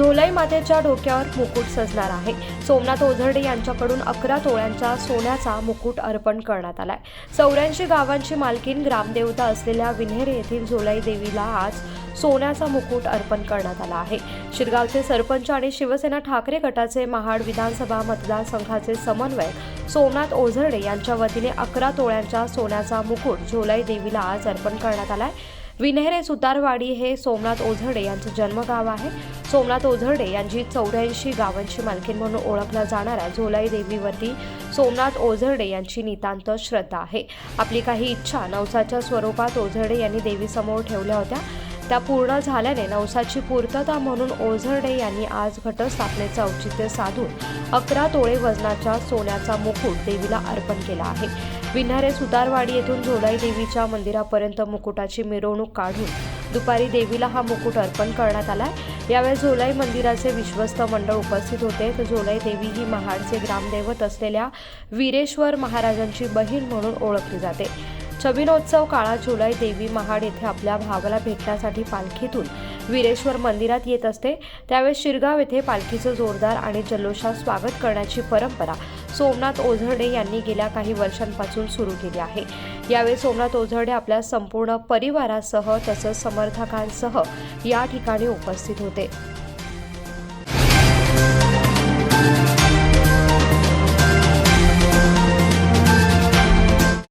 झोलाई मातेच्या डोक्यावर मुकुट सजणार आहे. सोमनाथ ओझरडे यांच्याकडून अकरा तोळ्यांचा सोन्याचा मुकुट अर्पण करण्यात आलाय. चौऱ्याऐंशी गावांची मालकीन ग्रामदेवता असलेल्या विन्हेरे येथील झोलाई देवीला आज सोन्याचा मुकुट अर्पण करण्यात आला आहे. शिरगावचे सरपंच आणि शिवसेना ठाकरे गटाचे महाड विधानसभा मतदारसंघाचे समन्वयक सोमनाथ ओझरडे यांच्या वतीने अकरा तोळ्यांच्या सोन्याचा मुकुट झोलाई देवीला आज अर्पण करण्यात आलाय. विन्हेरे सुतारवाडी हे सोमनाथ ओझडे यांचं जन्मगाव आहे. सोमनाथ ओझरडे यांची चौऱ्याऐंशी गावांची मालकीण म्हणून ओळखल्या जाणाऱ्या झोलाई देवीवरती सोमनाथ ओझरडे यांची नितांत श्रद्धा आहे. आपली काही इच्छा नवसाच्या स्वरूपात ओझरडे यांनी देवीसमोर ठेवल्या होत्या. त्या पूर्ण झाल्याने नवसाची पूर्तता म्हणून ओझरडे यांनी आज घटस्थापनेचं औचित्य साधून अकरा तोळे वजनाच्या सोन्याचा मुकुट देवीला अर्पण केला आहे. विन्हारे सुतारवाडी येथून झोलाई देवीच्या मंदिरापर्यंत मुकुटाची मिरवणूक काढून दुपारी देवीला हा मुकुट अर्पण करण्यात आला यावेळी झोलाई मंदिराचे विश्वस्त मंडळ उपस्थित होते. तर झोलाई देवी ही महाडचे ग्रामदैवत असलेल्या वीरेश्वर महाराजांची बहीण म्हणून ओळखली जाते. छबिनोत्सव काळात जुलै देवी महाड येथे आपल्या भावाला भेटण्यासाठी पालखीतून वीरेश्वर मंदिरात येत असते. त्यावेळेस शिरगाव येथे पालखीचं जोरदार आणि जल्लोषात स्वागत करण्याची परंपरा सोमनाथ ओझरडे यांनी गेल्या काही वर्षांपासून सुरू केली आहे. यावेळी सोमनाथ ओझरडे आपल्या संपूर्ण परिवारासह तसंच समर्थकांसह या ठिकाणी उपस्थित होते.